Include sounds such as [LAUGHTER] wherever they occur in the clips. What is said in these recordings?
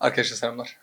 Arkadaşlar selamlar.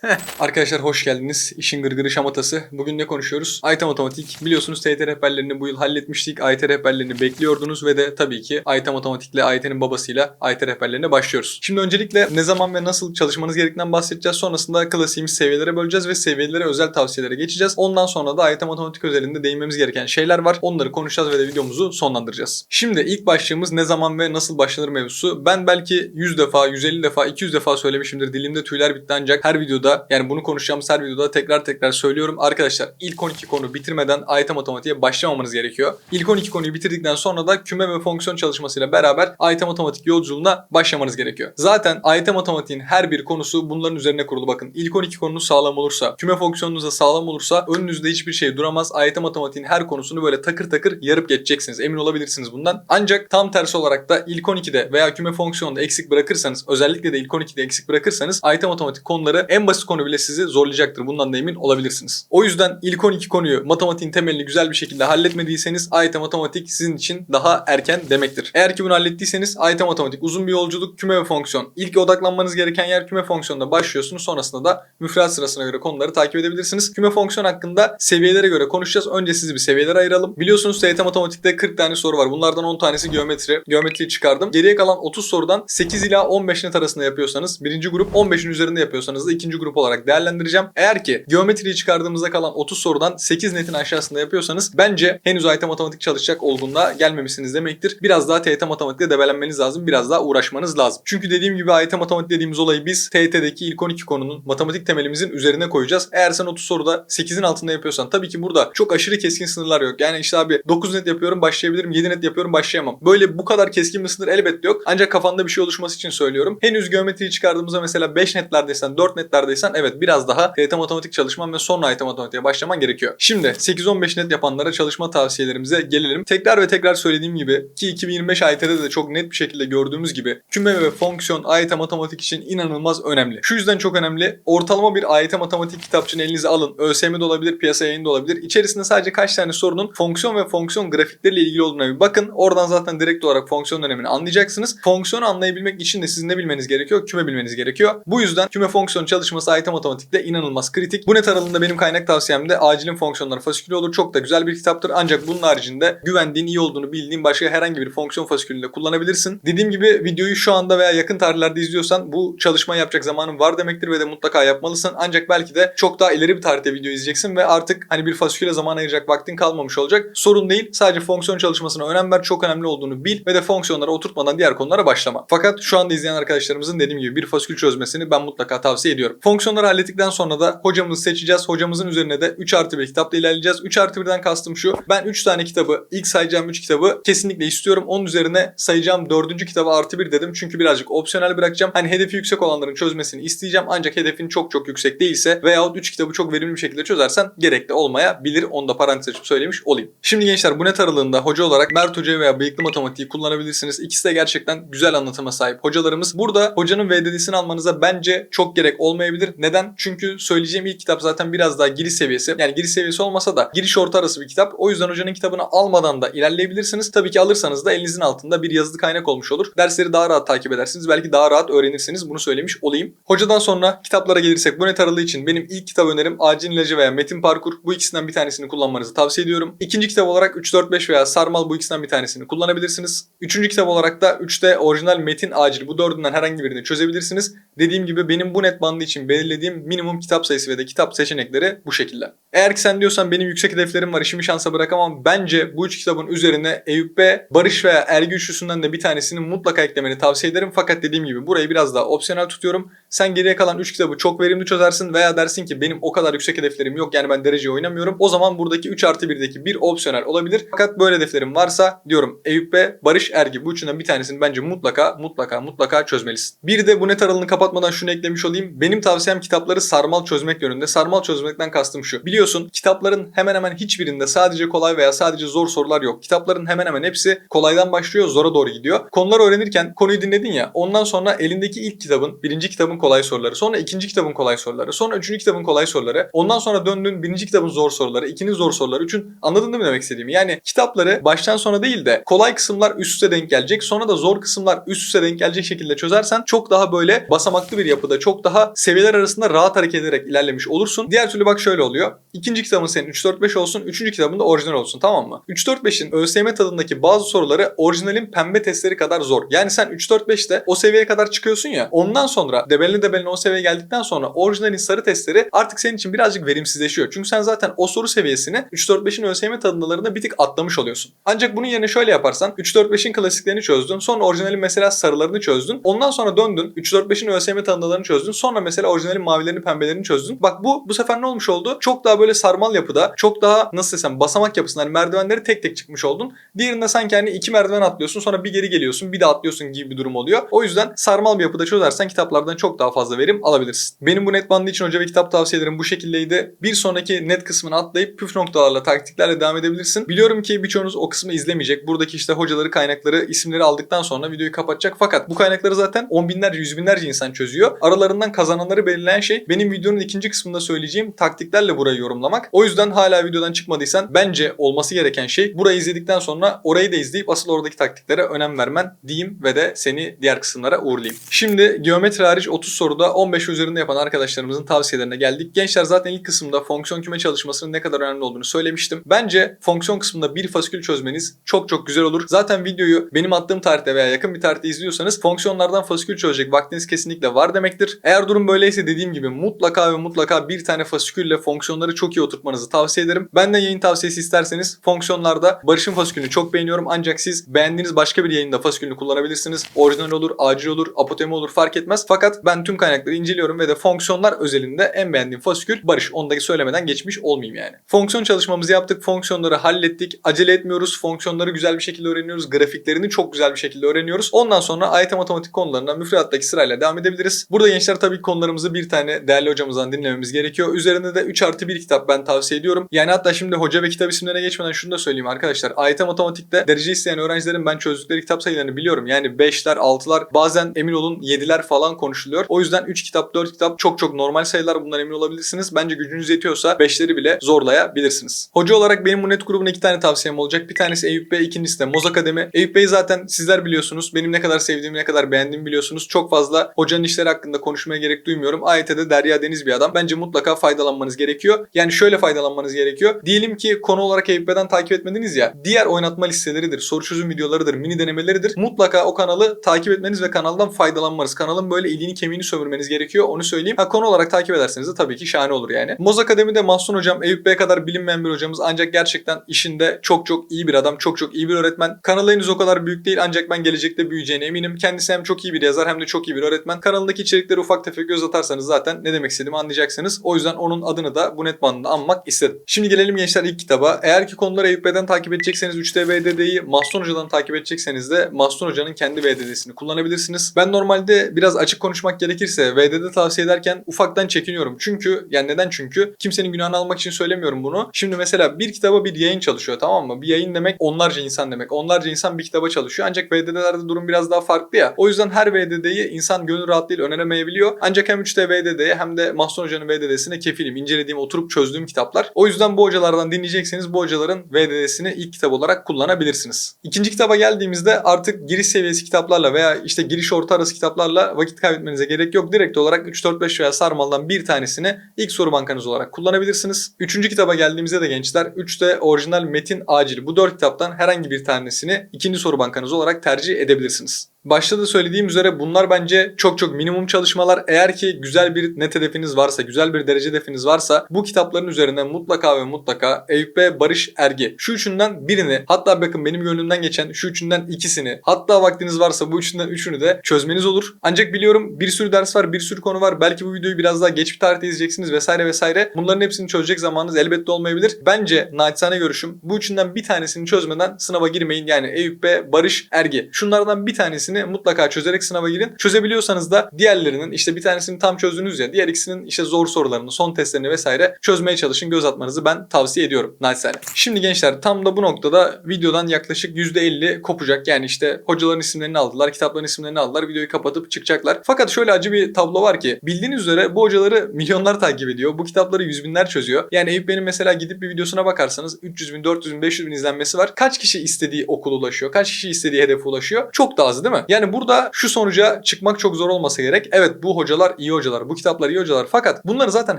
[LAUGHS] Arkadaşlar hoş geldiniz. İşin gırgırı şamatası. Bugün ne konuşuyoruz? AYT Matematik. Biliyorsunuz TYT rehberlerini bu yıl halletmiştik. AYT rehberlerini bekliyordunuz ve de tabii ki AYT Matematik'le AYT'nin babasıyla AYT rehberlerine başlıyoruz. Şimdi öncelikle ne zaman ve nasıl çalışmanız gerektiğinden bahsedeceğiz. Sonrasında klasiğimiz seviyelere böleceğiz ve seviyelere özel tavsiyelere geçeceğiz. Ondan sonra da AYT Matematik özelinde değinmemiz gereken şeyler var. Onları konuşacağız ve de videomuzu sonlandıracağız. Şimdi ilk başlığımız ne zaman ve nasıl başlanır mevzusu. Ben belki 100 defa, 150 defa, 200 defa söylemişimdir. Dilimde tüyler bitti ancak her videoda yani bunu konuşacağımız her videoda tekrar tekrar söylüyorum. Arkadaşlar ilk 12 konu bitirmeden AYT matematiğe başlamamanız gerekiyor. İlk 12 konuyu bitirdikten sonra da küme ve fonksiyon çalışmasıyla beraber AYT matematik yolculuğuna başlamanız gerekiyor. Zaten AYT matematiğin her bir konusu bunların üzerine kurulu. Bakın ilk 12 konunuz sağlam olursa, küme fonksiyonunuz da sağlam olursa önünüzde hiçbir şey duramaz. AYT matematiğin her konusunu böyle takır takır yarıp geçeceksiniz. Emin olabilirsiniz bundan. Ancak tam tersi olarak da ilk 12'de veya küme fonksiyonunda eksik bırakırsanız, özellikle de ilk 12'de eksik bırakırsanız AYT matematik konuları en basit konu bile sizi zorlayacaktır. Bundan da emin olabilirsiniz. O yüzden ilk 12 konuyu matematiğin temelini güzel bir şekilde halletmediyseniz AYT matematik sizin için daha erken demektir. Eğer ki bunu hallettiyseniz AYT matematik uzun bir yolculuk küme ve fonksiyon. İlk odaklanmanız gereken yer küme fonksiyonda başlıyorsunuz. Sonrasında da müfredat sırasına göre konuları takip edebilirsiniz. Küme fonksiyon hakkında seviyelere göre konuşacağız. Önce sizi bir seviyelere ayıralım. Biliyorsunuz TYT matematikte 40 tane soru var. Bunlardan 10 tanesi geometri. Geometriyi çıkardım. Geriye kalan 30 sorudan 8 ila 15 net arasında yapıyorsanız birinci grup 15'in üzerinde yapıyorsanız da ikinci grup olarak değerlendireceğim. Eğer ki geometriyi çıkardığımızda kalan 30 sorudan 8 netin aşağısında yapıyorsanız bence henüz AYT matematik çalışacak olgunluğa gelmemişsiniz demektir. Biraz daha TYT matematikle debelenmeniz lazım. Biraz daha uğraşmanız lazım. Çünkü dediğim gibi AYT matematik dediğimiz olayı biz TYT'deki ilk 12 konunun matematik temelimizin üzerine koyacağız. Eğer sen 30 soruda 8'in altında yapıyorsan tabii ki burada çok aşırı keskin sınırlar yok. Yani işte abi 9 net yapıyorum başlayabilirim, 7 net yapıyorum başlayamam. Böyle bu kadar keskin bir sınır elbette yok. Ancak kafanda bir şey oluşması için söylüyorum. Henüz geometriyi çıkardığımızda mesela 5 netlerdeysen, 4 netlerdeysen evet biraz daha TYT matematik çalışman ve sonra AYT matematiğe başlaman gerekiyor. Şimdi 8-15 net yapanlara çalışma tavsiyelerimize gelelim. Tekrar ve tekrar söylediğim gibi ki 2025 AYT'de de çok net bir şekilde gördüğümüz gibi küme ve fonksiyon AYT matematik için inanılmaz önemli. Şu yüzden çok önemli. Ortalama bir AYT matematik kitapçığını elinize alın. ÖSYM'de olabilir, piyasa yayında olabilir. İçerisinde sadece kaç tane sorunun fonksiyon ve fonksiyon grafikleriyle ilgili olduğuna bir bakın. Oradan zaten direkt olarak fonksiyon önemini anlayacaksınız. Fonksiyonu anlayabilmek için de sizin ne bilmeniz gerekiyor? Küme bilmeniz gerekiyor. Bu yüzden küme fonksiyon çalışması AYT matematikte inanılmaz kritik. Bu net aralığında benim kaynak tavsiyemde acilin fonksiyonları fasikülü olur. Çok da güzel bir kitaptır. Ancak bunun haricinde güvendiğin, iyi olduğunu bildiğin başka herhangi bir fonksiyon fasikülünde kullanabilirsin. Dediğim gibi videoyu şu anda veya yakın tarihlerde izliyorsan bu çalışma yapacak zamanın var demektir ve de mutlaka yapmalısın. Ancak belki de çok daha ileri bir tarihte video izleyeceksin ve artık hani bir fasiküle zaman ayıracak vaktin kalmamış olacak. Sorun değil. Sadece fonksiyon çalışmasına önem ver. Çok önemli olduğunu bil ve de fonksiyonlara oturtmadan diğer konulara başlama. Fakat şu anda izleyen arkadaşlarımızın dediğim gibi bir fasikül çözmesini ben mutlaka tavsiye ediyorum. Fonksiyonları hallettikten sonra da hocamızı seçeceğiz. Hocamızın üzerine de 3 artı 1 kitapla ilerleyeceğiz. 3 artı 1'den kastım şu. Ben 3 tane kitabı, ilk sayacağım 3 kitabı kesinlikle istiyorum. Onun üzerine sayacağım 4. kitabı artı 1 dedim. Çünkü birazcık opsiyonel bırakacağım. Hani hedefi yüksek olanların çözmesini isteyeceğim. Ancak hedefin çok çok yüksek değilse veyahut 3 kitabı çok verimli bir şekilde çözersen gerekli olmayabilir. Onu da parantez açıp söylemiş olayım. Şimdi gençler bu net aralığında hoca olarak Mert Hoca veya Bıyıklı Matematiği kullanabilirsiniz. İkisi de gerçekten güzel anlatıma sahip hocalarımız. Burada hocanın VDD'sini almanıza bence çok gerek olmayabilir. Neden? Çünkü söyleyeceğim ilk kitap zaten biraz daha giriş seviyesi. Yani giriş seviyesi olmasa da giriş orta arası bir kitap. O yüzden hocanın kitabını almadan da ilerleyebilirsiniz. Tabii ki alırsanız da elinizin altında bir yazılı kaynak olmuş olur. Dersleri daha rahat takip edersiniz. Belki daha rahat öğrenirsiniz. Bunu söylemiş olayım. Hocadan sonra kitaplara gelirsek bu net aralığı için benim ilk kitap önerim Acil İlacı veya Metin Parkur. Bu ikisinden bir tanesini kullanmanızı tavsiye ediyorum. İkinci kitap olarak 3, 4, 5 veya Sarmal bu ikisinden bir tanesini kullanabilirsiniz. Üçüncü kitap olarak da 3'te orijinal Metin Acil bu dördünden herhangi birini çözebilirsiniz. Dediğim gibi benim bu net bandı için belirlediğim minimum kitap sayısı ve de kitap seçenekleri bu şekilde. Eğer ki sen diyorsan benim yüksek hedeflerim var işimi şansa bırakamam. Bence bu üç kitabın üzerine Eyüp B, Barış veya Ergi üçlüsünden de bir tanesini mutlaka eklemeni tavsiye ederim. Fakat dediğim gibi burayı biraz daha opsiyonel tutuyorum. Sen geriye kalan 3 kitabı çok verimli çözersin veya dersin ki benim o kadar yüksek hedeflerim yok yani ben derece oynamıyorum. O zaman buradaki 3 artı 1'deki bir opsiyonel olabilir. Fakat böyle hedeflerim varsa diyorum Eyüp B, Barış Ergi bu üçünden bir tanesini bence mutlaka mutlaka mutlaka çözmelisin. Bir de bu net aralığını kapatmadan şunu eklemiş olayım. Benim tavsiyem kitapları sarmal çözmek yönünde. Sarmal çözmekten kastım şu. Biliyorsun kitapların hemen hemen hiçbirinde sadece kolay veya sadece zor sorular yok. Kitapların hemen hemen hepsi kolaydan başlıyor zora doğru gidiyor. Konuları öğrenirken konuyu dinledin ya ondan sonra elindeki ilk kitabın birinci kitabın kolay soruları sonra ikinci kitabın kolay soruları sonra üçüncü kitabın kolay soruları ondan sonra döndün birinci kitabın zor soruları ikinci zor soruları üçün anladın değil mi demek istediğimi? Yani kitapları baştan sona değil de kolay kısımlar üst üste denk gelecek sonra da zor kısımlar üst üste denk gelecek şekilde çözersen çok daha böyle basamaklı bir yapıda çok daha seviyeler arasında rahat hareket ederek ilerlemiş olursun. Diğer türlü bak şöyle oluyor. İkinci kitabın senin 3-4-5 olsun. Üçüncü kitabın da orijinal olsun tamam mı? 3-4-5'in ÖSYM tadındaki bazı soruları orijinalin pembe testleri kadar zor. Yani sen 3-4-5'te o seviyeye kadar çıkıyorsun ya. Ondan sonra debelini debelini o seviyeye geldikten sonra orijinalin sarı testleri artık senin için birazcık verimsizleşiyor. Çünkü sen zaten o soru seviyesini 3-4-5'in ÖSYM tadındalarında bir tık atlamış oluyorsun. Ancak bunun yerine şöyle yaparsan 3-4-5'in klasiklerini çözdün. Sonra orijinalin mesela sarılarını çözdün. Ondan sonra döndün 3-4-5'in ÖSYM tanımlarını çözdün. Sonra mesela orijinalin mavilerini pembelerini çözdün. Bak bu bu sefer ne olmuş oldu? Çok daha böyle sarmal yapıda, çok daha nasıl desem basamak yapısında hani merdivenleri tek tek çıkmış oldun. Diğerinde sanki hani iki merdiven atlıyorsun sonra bir geri geliyorsun bir de atlıyorsun gibi bir durum oluyor. O yüzden sarmal bir yapıda çözersen kitaplardan çok daha fazla verim alabilirsin. Benim bu net bandı için hoca ve kitap tavsiyelerim bu şekildeydi. Bir sonraki net kısmını atlayıp püf noktalarla, taktiklerle devam edebilirsin. Biliyorum ki birçoğunuz o kısmı izlemeyecek. Buradaki işte hocaları, kaynakları, isimleri aldıktan sonra videoyu kapatacak. Fakat bu kaynakları zaten on binlerce, yüz binlerce insan çözüyor. Aralarından kazananları belirleyen şey benim videonun ikinci kısmında söyleyeceğim taktiklerle burayı yorumlamak. O yüzden hala videodan çıkmadıysan bence olması gereken şey burayı izledikten sonra orayı da izleyip asıl oradaki taktiklere önem vermen diyeyim ve de seni diğer kısımlara uğurlayayım. Şimdi geometri hariç 30 soruda 15 üzerinde yapan arkadaşlarımızın tavsiyelerine geldik. Gençler zaten ilk kısımda fonksiyon küme çalışmasının ne kadar önemli olduğunu söylemiştim. Bence fonksiyon kısmında bir fasikül çözmeniz çok çok güzel olur. Zaten videoyu benim attığım tarihte veya yakın bir tarihte izliyorsanız fonksiyonlardan fasikül çözecek vaktiniz kesinlikle var demektir. Eğer durum böyleyse dediğim gibi mutlaka ve mutlaka bir tane fasikülle fonksiyonları çok iyi oturtmanızı tavsiye ederim. Benden yayın tavsiyesi isterseniz fonksiyonlarda Barış'ın fasikülünü çok beğeniyorum ancak siz beğendiğiniz başka bir yayında fasikülünü kullanabilirsiniz. Orijinal olur, acil olur, apotemi olur fark etmez. Fakat ben tüm kaynakları inceliyorum ve de fonksiyonlar özelinde en beğendiğim fasikül Barış. Ondaki söylemeden geçmiş olmayayım yani. Fonksiyon çalışmamızı yaptık, fonksiyonları hallettik. Acele etmiyoruz, fonksiyonları güzel bir şekilde öğreniyoruz, grafiklerini çok güzel bir şekilde öğreniyoruz. Ondan sonra AYT matematik konularına müfredattaki sırayla devam edebiliriz. Burada gençler tabii konularımızı bir tane değerli hocamızdan dinlememiz gerekiyor. Üzerinde de 3 artı 1 kitap ben tavsiye ediyorum. Yani hatta şimdi hoca ve kitap isimlerine geçmeden şunu da söyleyeyim arkadaşlar. AYT matematikte derece isteyen öğrencilerin ben çözdükleri kitap sayılarını biliyorum. Yani 5'ler, 6'lar bazen emin olun 7'ler falan konuşuluyor. O yüzden 3 kitap, 4 kitap çok çok normal sayılar bundan emin olabilirsiniz. Bence gücünüz yetiyorsa 5'leri bile zorlayabilirsiniz. Hoca olarak benim bu net grubuna 2 tane tavsiyem olacak. Bir tanesi Eyüp Bey, ikincisi de Moz Akademi. Eyüp Bey'i zaten sizler biliyorsunuz. Benim ne kadar sevdiğimi, ne kadar beğendiğimi biliyorsunuz. Çok fazla hocanın işleri hakkında konuşmaya gerek duymuyorum. AYT'de Derya Deniz bir adam. Bence mutlaka faydalanmanız gerekiyor. Yani şöyle faydalanmanız gerekiyor. Diyelim ki konu olarak Eyüp Bey'den takip etmediniz ya. Diğer oynatma listeleridir, soru çözüm videolarıdır, mini denemeleridir. Mutlaka o kanalı takip etmeniz ve kanaldan faydalanmanız. Kanalın böyle iliğini kemiğini sömürmeniz gerekiyor. Onu söyleyeyim. Ha konu olarak takip ederseniz de tabii ki şahane olur yani. Moz Akademi'de Mahsun hocam Eyüp Bey kadar bilinmeyen bir hocamız ancak gerçekten işinde çok çok iyi bir adam, çok çok iyi bir öğretmen. Kanalı henüz o kadar büyük değil ancak ben gelecekte büyüyeceğine eminim. Kendisi hem çok iyi bir yazar hem de çok iyi bir öğretmen. Kanalındaki içerikleri ufak tefek göz atarsanız zaten ne demek istediğimi anlayacaksınız. O yüzden onun adını da bu net bandında anmak istedim. Şimdi gelelim gençler ilk kitaba. Eğer ki konuları Eyüp Bey'den takip edecekseniz 3D VDD'yi Mahsun Hoca'dan takip edecekseniz de Mahsun Hoca'nın kendi VDD'sini kullanabilirsiniz. Ben normalde biraz açık konuşmak gerekirse VDD tavsiye ederken ufaktan çekiniyorum. Çünkü yani neden çünkü? Kimsenin günahını almak için söylemiyorum bunu. Şimdi mesela bir kitaba bir yayın çalışıyor tamam mı? Bir yayın demek onlarca insan demek. Onlarca insan bir kitaba çalışıyor. Ancak VDD'lerde durum biraz daha farklı ya. O yüzden her VDD'yi insan gönül rahatlığıyla öneremeyebiliyor. Ancak hem 3D VDD'ye hem de Mahsun Hoca'nın VDD'sine kefilim. İncelediğim, oturup çözdüğüm kitaplar. O yüzden bu hocalardan dinleyecekseniz bu hocaların VDD'sini ilk kitap olarak kullanabilirsiniz. İkinci kitaba geldiğimizde artık giriş seviyesi kitaplarla veya işte giriş orta arası kitaplarla vakit kaybetmenize gerek yok. Direkt olarak 3, 4, 5 veya sarmaldan bir tanesini ilk soru bankanız olarak kullanabilirsiniz. Üçüncü kitaba geldiğimizde de gençler 3'te orijinal metin acil. Bu dört kitaptan herhangi bir tanesini ikinci soru bankanız olarak tercih edebilirsiniz. Başta da söylediğim üzere bunlar bence çok çok minimum çalışmalar. Eğer ki güzel bir net hedefiniz varsa, güzel bir derece hedefiniz varsa bu kitapların üzerine mutlaka ve mutlaka Eyüp Bey, Barış Ergi. Şu üçünden birini hatta bakın benim gönlümden geçen şu üçünden ikisini hatta vaktiniz varsa bu üçünden üçünü de çözmeniz olur. Ancak biliyorum bir sürü ders var, bir sürü konu var. Belki bu videoyu biraz daha geç bir tarihte izleyeceksiniz vesaire vesaire. Bunların hepsini çözecek zamanınız elbette olmayabilir. Bence naçizane görüşüm bu üçünden bir tanesini çözmeden sınava girmeyin. Yani Eyüp Bey, Barış Ergi. Şunlardan bir tanesini tanesini mutlaka çözerek sınava girin. Çözebiliyorsanız da diğerlerinin işte bir tanesini tam çözdünüz ya diğer ikisinin işte zor sorularını, son testlerini vesaire çözmeye çalışın. Göz atmanızı ben tavsiye ediyorum. Naçizane. Şimdi gençler tam da bu noktada videodan yaklaşık %50 kopacak. Yani işte hocaların isimlerini aldılar, kitapların isimlerini aldılar, videoyu kapatıp çıkacaklar. Fakat şöyle acı bir tablo var ki bildiğiniz üzere bu hocaları milyonlar takip ediyor. Bu kitapları yüz binler çözüyor. Yani Eyüp benim mesela gidip bir videosuna bakarsanız 300 bin, 400 bin, 500 bin izlenmesi var. Kaç kişi istediği okula ulaşıyor? Kaç kişi istediği hedefe ulaşıyor? Çok da az değil mi? Yani burada şu sonuca çıkmak çok zor olmasa gerek. Evet bu hocalar iyi hocalar, bu kitaplar iyi hocalar. Fakat bunları zaten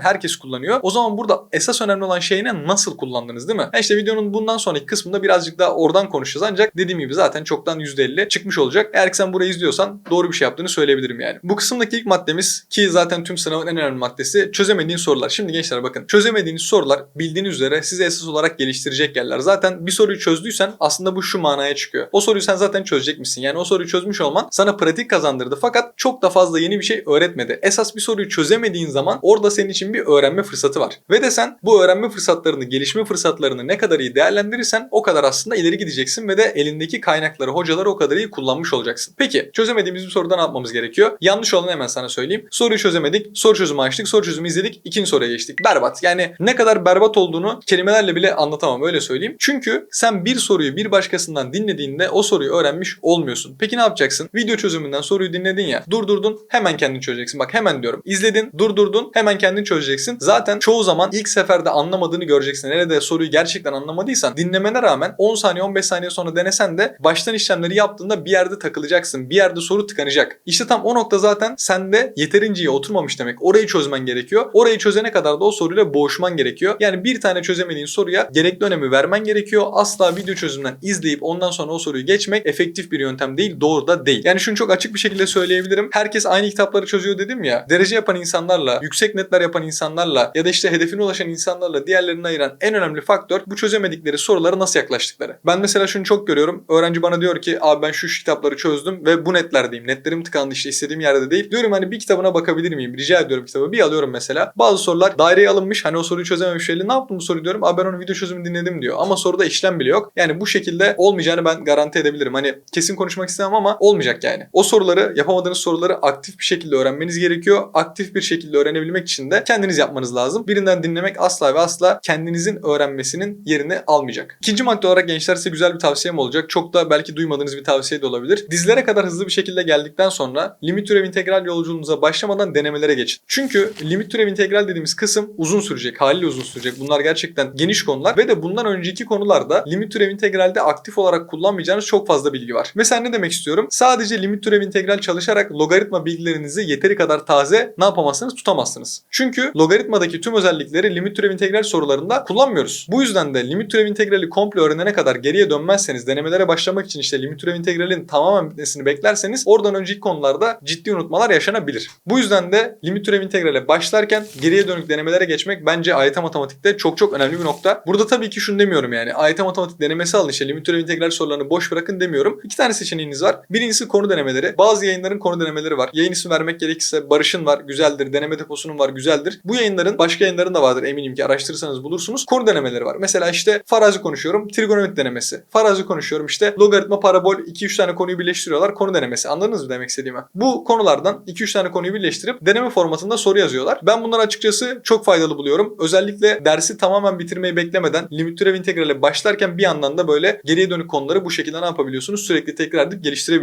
herkes kullanıyor. O zaman burada esas önemli olan şey ne? Nasıl kullandınız değil mi? Ha işte videonun bundan sonraki kısmında birazcık daha oradan konuşacağız. Ancak dediğim gibi zaten çoktan %50 çıkmış olacak. Eğer ki sen burayı izliyorsan doğru bir şey yaptığını söyleyebilirim yani. Bu kısımdaki ilk maddemiz ki zaten tüm sınavın en önemli maddesi çözemediğin sorular. Şimdi gençler bakın çözemediğiniz sorular bildiğiniz üzere size esas olarak geliştirecek yerler. Zaten bir soruyu çözdüysen aslında bu şu manaya çıkıyor. O soruyu sen zaten çözecek misin? Yani o soruyu çözmüş olman sana pratik kazandırdı fakat çok da fazla yeni bir şey öğretmedi. Esas bir soruyu çözemediğin zaman orada senin için bir öğrenme fırsatı var. Ve de sen bu öğrenme fırsatlarını, gelişme fırsatlarını ne kadar iyi değerlendirirsen o kadar aslında ileri gideceksin ve de elindeki kaynakları, hocaları o kadar iyi kullanmış olacaksın. Peki çözemediğimiz bir soruda ne yapmamız gerekiyor? Yanlış olanı hemen sana söyleyeyim. Soruyu çözemedik, soru çözümü açtık, soru çözümü izledik, ikinci soruya geçtik. Berbat. Yani ne kadar berbat olduğunu kelimelerle bile anlatamam öyle söyleyeyim. Çünkü sen bir soruyu bir başkasından dinlediğinde o soruyu öğrenmiş olmuyorsun. Peki ne yapacaksın? Video çözümünden soruyu dinledin ya. Durdurdun hemen kendin çözeceksin. Bak hemen diyorum. İzledin, durdurdun hemen kendin çözeceksin. Zaten çoğu zaman ilk seferde anlamadığını göreceksin. Nerede soruyu gerçekten anlamadıysan dinlemene rağmen 10 saniye 15 saniye sonra denesen de baştan işlemleri yaptığında bir yerde takılacaksın. Bir yerde soru tıkanacak. İşte tam o nokta zaten sende yeterince iyi oturmamış demek. Orayı çözmen gerekiyor. Orayı çözene kadar da o soruyla boğuşman gerekiyor. Yani bir tane çözemediğin soruya gerekli önemi vermen gerekiyor. Asla video çözümünden izleyip ondan sonra o soruyu geçmek efektif bir yöntem değil. Doğru da değil. Yani şunu çok açık bir şekilde söyleyebilirim. Herkes aynı kitapları çözüyor dedim ya. Derece yapan insanlarla, yüksek netler yapan insanlarla ya da işte hedefine ulaşan insanlarla diğerlerini ayıran en önemli faktör bu çözemedikleri sorulara nasıl yaklaştıkları. Ben mesela şunu çok görüyorum. Öğrenci bana diyor ki abi ben şu şu kitapları çözdüm ve bu netlerdeyim. Netlerim tıkandı işte istediğim yerde değil. Diyorum hani bir kitabına bakabilir miyim? Rica ediyorum kitabı. Bir alıyorum mesela. Bazı sorular daireye alınmış. Hani o soruyu çözememiş belli. Ne yaptım bu soruyu diyorum. Abi ben onun video çözümünü dinledim diyor. Ama soruda işlem bile yok. Yani bu şekilde olmayacağını ben garanti edebilirim. Hani kesin konuşmak istemem ama olmayacak yani. O soruları yapamadığınız soruları aktif bir şekilde öğrenmeniz gerekiyor. Aktif bir şekilde öğrenebilmek için de kendiniz yapmanız lazım. Birinden dinlemek asla ve asla kendinizin öğrenmesinin yerini almayacak. İkinci madde olarak gençler size güzel bir tavsiyem olacak. Çok da belki duymadığınız bir tavsiye de olabilir. Dizlere kadar hızlı bir şekilde geldikten sonra limit türev integral yolculuğunuza başlamadan denemelere geçin. Çünkü limit türev integral dediğimiz kısım uzun sürecek. Haliyle uzun sürecek. Bunlar gerçekten geniş konular ve de bundan önceki konularda limit türev integralde aktif olarak kullanmayacağınız çok fazla bilgi var. Mesela ne demek istiyorum? Sadece limit türev integral çalışarak logaritma bilgilerinizi yeteri kadar taze ne yapamazsınız? Tutamazsınız. Çünkü logaritmadaki tüm özellikleri limit türev integral sorularında kullanmıyoruz. Bu yüzden de limit türev integrali komple öğrenene kadar geriye dönmezseniz denemelere başlamak için işte limit türev integralin tamamen bitmesini beklerseniz oradan önceki konularda ciddi unutmalar yaşanabilir. Bu yüzden de limit türev integrale başlarken geriye dönük denemelere geçmek bence AYT matematikte çok çok önemli bir nokta. Burada tabii ki şunu demiyorum yani AYT matematik denemesi alın işte limit türev integral sorularını boş bırakın demiyorum. İki tane seçeneğiniz var. Birincisi konu denemeleri. Bazı yayınların konu denemeleri var. Yayın ismi vermek gerekirse Barış'ın var güzeldir. Deneme deposunun var güzeldir. Bu yayınların başka yayınların da vardır eminim ki araştırırsanız bulursunuz. Konu denemeleri var. Mesela işte farazi konuşuyorum. Trigonometri denemesi. Farazi konuşuyorum işte logaritma parabol 2-3 tane konuyu birleştiriyorlar. Konu denemesi. Anladınız mı demek istediğimi? Bu konulardan 2-3 tane konuyu birleştirip deneme formatında soru yazıyorlar. Ben bunları açıkçası çok faydalı buluyorum. Özellikle dersi tamamen bitirmeyi beklemeden limit türev integrale başlarken bir yandan da böyle geriye dönük konuları bu şekilde ne yapabiliyorsunuz? Sürekli tekrar edip geliştirebiliyorsunuz.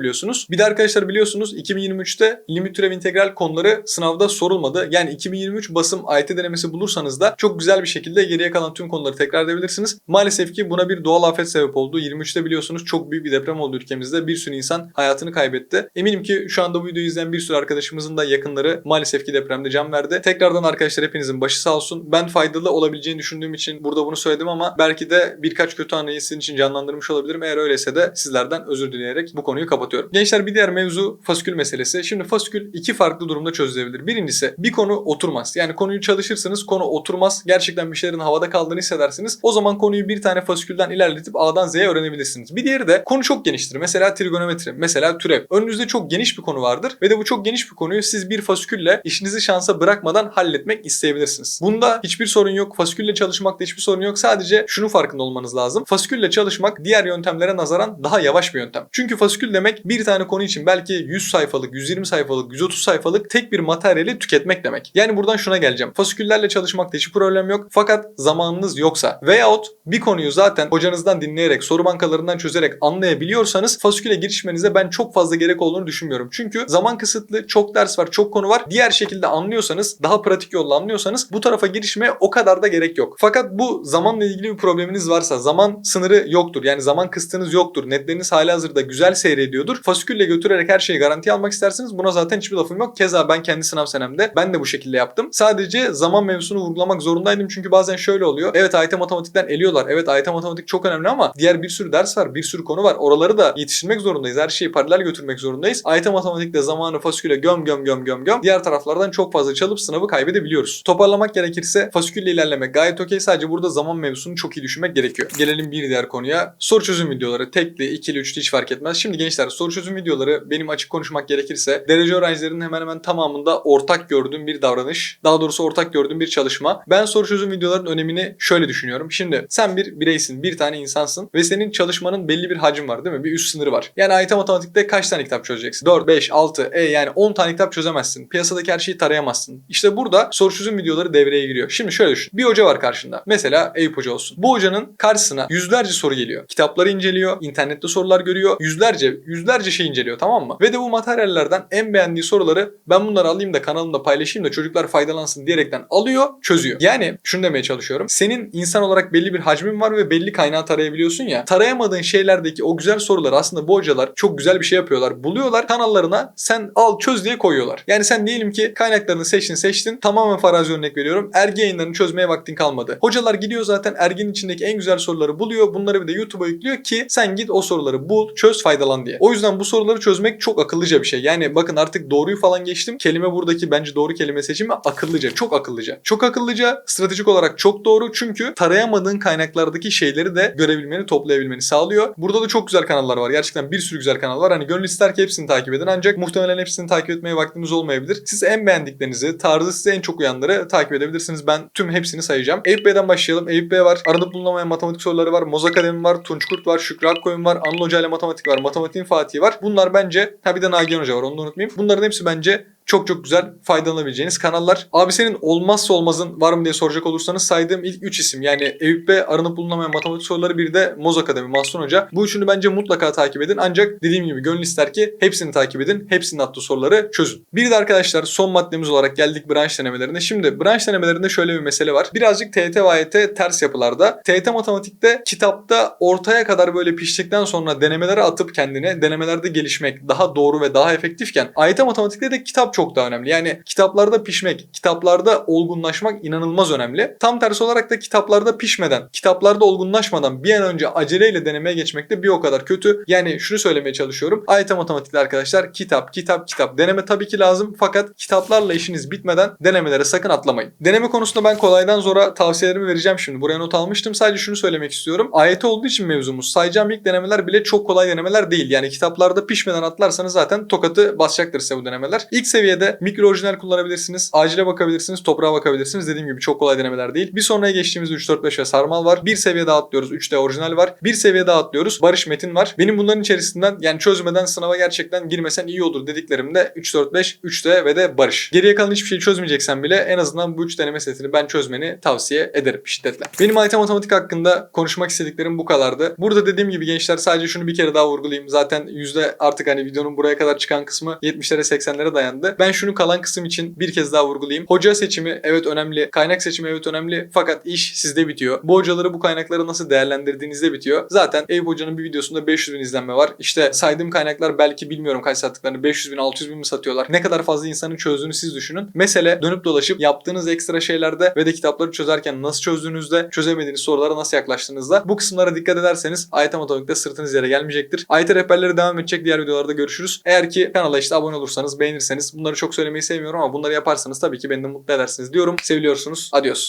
Bir de arkadaşlar biliyorsunuz 2023'te limit türev integral konuları sınavda sorulmadı. Yani 2023 basım AYT denemesi bulursanız da çok güzel bir şekilde geriye kalan tüm konuları tekrar edebilirsiniz. Maalesef ki buna bir doğal afet sebep oldu. 23'te biliyorsunuz çok büyük bir deprem oldu ülkemizde. Bir sürü insan hayatını kaybetti. Eminim ki şu anda bu videoyu izleyen bir sürü arkadaşımızın da yakınları maalesef ki depremde can verdi. Tekrardan arkadaşlar hepinizin başı sağ olsun. Ben faydalı olabileceğini düşündüğüm için burada bunu söyledim ama belki de birkaç kötü anıyı sizin için canlandırmış olabilirim. Eğer öyleyse de sizlerden özür dileyerek bu konuyu kapatıyorum. Gençler bir diğer mevzu fasikül meselesi. Şimdi fasikül iki farklı durumda çözülebilir. Birincisi bir konu oturmaz. Yani konuyu çalışırsınız konu oturmaz. Gerçekten bir şeylerin havada kaldığını hissedersiniz. O zaman konuyu bir tane fasikülden ilerletip A'dan Z'ye öğrenebilirsiniz. Bir diğeri de konu çok geniştir. Mesela trigonometri, mesela türev. Önünüzde çok geniş bir konu vardır ve de bu çok geniş bir konuyu siz bir fasikülle işinizi şansa bırakmadan halletmek isteyebilirsiniz. Bunda hiçbir sorun yok. Fasikülle çalışmakta hiçbir sorun yok. Sadece şunu farkında olmanız lazım. Fasikülle çalışmak diğer yöntemlere nazaran daha yavaş bir yöntem. Çünkü fasikül demek bir tane konu için belki 100 sayfalık, 120 sayfalık, 130 sayfalık tek bir materyali tüketmek demek. Yani buradan şuna geleceğim. Fasiküllerle çalışmakta hiç problem yok. Fakat zamanınız yoksa veyahut bir konuyu zaten hocanızdan dinleyerek, soru bankalarından çözerek anlayabiliyorsanız fasiküle girişmenize ben çok fazla gerek olduğunu düşünmüyorum. Çünkü zaman kısıtlı, çok ders var, çok konu var. Diğer şekilde anlıyorsanız, daha pratik yolla anlıyorsanız bu tarafa girişmeye o kadar da gerek yok. Fakat bu zamanla ilgili bir probleminiz varsa, zaman sınırı yoktur. Yani zaman kıstınız yoktur. Netleriniz hali hazırda güzel seyrediyordur. Fasikülle götürerek her şeyi garantiye almak isterseniz buna zaten hiçbir lafım yok. Keza ben kendi sınav senemde ben de bu şekilde yaptım. Sadece zaman mevzusunu vurgulamak zorundaydım çünkü bazen şöyle oluyor. Evet AYT matematikten eliyorlar. Evet AYT matematik çok önemli ama diğer bir sürü ders var, bir sürü konu var. Oraları da yetiştirmek zorundayız. Her şeyi paralel götürmek zorundayız. AYT matematikte zamanı fasiküle göm göm göm göm göm. Diğer taraflardan çok fazla çalıp sınavı kaybedebiliyoruz. Toparlamak gerekirse fasikülle ilerlemek gayet okey. Sadece burada zaman mevzusunu çok iyi düşünmek gerekiyor. Gelelim bir diğer konuya. Soru çözüm videoları. Tekli, ikili, üçlü hiç fark etmez. Şimdi gençler soru çözüm videoları benim açık konuşmak gerekirse derece öğrencilerinin hemen hemen tamamında ortak gördüğüm bir davranış. Daha doğrusu ortak gördüğüm bir çalışma. Ben soru çözüm videolarının önemini şöyle düşünüyorum. Şimdi sen bir bireysin, bir tane insansın ve senin çalışmanın belli bir hacim var değil mi? Bir üst sınırı var. Yani AYT matematikte kaç tane kitap çözeceksin? 4, 5, 6, e yani 10 tane kitap çözemezsin. Piyasadaki her şeyi tarayamazsın. İşte burada soru çözüm videoları devreye giriyor. Şimdi şöyle düşün. Bir hoca var karşında. Mesela Eyüp Hoca olsun. Bu hocanın karşısına yüzlerce soru geliyor. Kitapları inceliyor, internette sorular görüyor. Yüzlerce, yüzlerce şey inceliyor tamam mı? Ve de bu materyallerden en beğendiği soruları ben bunları alayım da kanalımda paylaşayım da çocuklar faydalansın diyerekten alıyor, çözüyor. Yani şunu demeye çalışıyorum. Senin insan olarak belli bir hacmin var ve belli kaynağı tarayabiliyorsun ya. Tarayamadığın şeylerdeki o güzel soruları aslında bu hocalar çok güzel bir şey yapıyorlar. Buluyorlar kanallarına sen al çöz diye koyuyorlar. Yani sen diyelim ki kaynaklarını seçtin seçtin. Tamamen farazi örnek veriyorum. Ergi yayınlarını çözmeye vaktin kalmadı. Hocalar gidiyor zaten erginin içindeki en güzel soruları buluyor. Bunları bir de YouTube'a yüklüyor ki sen git o soruları bul, çöz, faydalan diye. O yüzden bu soruları çözmek çok akıllıca bir şey. Yani bakın artık doğruyu falan geçtim. Kelime buradaki bence doğru kelime seçimi akıllıca. Çok akıllıca. Çok akıllıca, stratejik olarak çok doğru. Çünkü tarayamadığın kaynaklardaki şeyleri de görebilmeni, toplayabilmeni sağlıyor. Burada da çok güzel kanallar var. Gerçekten bir sürü güzel kanal var. Hani gönül ister ki hepsini takip edin. Ancak muhtemelen hepsini takip etmeye vaktimiz olmayabilir. Siz en beğendiklerinizi, tarzı size en çok uyanları takip edebilirsiniz. Ben tüm hepsini sayacağım. Eyüp Bey'den başlayalım. Eyüp Bey var. Aranıp bulunamayan matematik soruları var. Moz Akademi var. Tunç Kurt var. Şükrü Akkoyun var. Anıl Hoca ile matematik var. Matematiğin Fatih'i var. Bunlar bence ha bir de Nagihan Hoca var. Onu da unutmayayım. Bunların hepsi bence çok çok güzel faydalanabileceğiniz kanallar. Abi senin olmazsa olmazın var mı diye soracak olursanız saydığım ilk 3 isim yani Eyüp ve aranıp bulunamayan matematik soruları bir de Moz Akademi, Mahsun Hoca. Bu üçünü bence mutlaka takip edin. Ancak dediğim gibi gönül ister ki hepsini takip edin. Hepsinin attığı soruları çözün. Bir de arkadaşlar son maddemiz olarak geldik branş denemelerine. Şimdi branş denemelerinde şöyle bir mesele var. Birazcık TET ve AYT ters yapılarda. TET matematikte kitapta ortaya kadar böyle piştikten sonra denemelere atıp kendine denemelerde gelişmek daha doğru ve daha efektifken AYT matematikte de kitap çok daha önemli. Yani kitaplarda pişmek, kitaplarda olgunlaşmak inanılmaz önemli. Tam tersi olarak da kitaplarda pişmeden, kitaplarda olgunlaşmadan bir an önce aceleyle denemeye geçmek de bir o kadar kötü. Yani şunu söylemeye çalışıyorum. AYT matematikte arkadaşlar kitap, kitap, kitap. Deneme tabii ki lazım fakat kitaplarla işiniz bitmeden denemelere sakın atlamayın. Deneme konusunda ben kolaydan zora tavsiyelerimi vereceğim şimdi. Buraya not almıştım. Sadece şunu söylemek istiyorum. AYT olduğu için mevzumuz. Sayacağım ilk denemeler bile çok kolay denemeler değil. Yani kitaplarda pişmeden atlarsanız zaten tokatı basacaktır size bu denemeler. İlk seviyede mikro orijinal kullanabilirsiniz. Acile bakabilirsiniz. Toprağa bakabilirsiniz. Dediğim gibi çok kolay denemeler değil. Bir sonraya geçtiğimiz 3, 4, 5 ve sarmal var. Bir seviye daha atlıyoruz. 3'te orijinal var. Bir seviye daha atlıyoruz. Barış Metin var. Benim bunların içerisinden yani çözmeden sınava gerçekten girmesen iyi olur dediklerimde 3, 4, 5, 3'te ve de Barış. Geriye kalan hiçbir şey çözmeyeceksen bile en azından bu 3 deneme setini ben çözmeni tavsiye ederim şiddetle. Benim AYT matematik hakkında konuşmak istediklerim bu kadardı. Burada dediğim gibi gençler sadece şunu bir kere daha vurgulayayım. Zaten yüzde artık hani videonun buraya kadar çıkan kısmı 70'lere 80'lere dayandı. Ben şunu kalan kısım için bir kez daha vurgulayayım. Hoca seçimi evet önemli. Kaynak seçimi evet önemli. Fakat iş sizde bitiyor. Bu hocaları bu kaynakları nasıl değerlendirdiğinizde bitiyor. Zaten Eyüp Hoca'nın bir videosunda 500 bin izlenme var. İşte saydığım kaynaklar belki bilmiyorum kaç sattıklarını 500 bin 600 bin mi satıyorlar. Ne kadar fazla insanın çözdüğünü siz düşünün. Mesele dönüp dolaşıp yaptığınız ekstra şeylerde ve de kitapları çözerken nasıl çözdüğünüzde çözemediğiniz sorulara nasıl yaklaştığınızda bu kısımlara dikkat ederseniz AYT matematikte sırtınız yere gelmeyecektir. AYT rehberleri devam edecek diğer videolarda görüşürüz. Eğer ki kanala işte abone olursanız beğenirseniz bunları çok söylemeyi sevmiyorum ama bunları yaparsanız tabii ki beni de mutlu edersiniz diyorum. Seviliyorsunuz. Adios.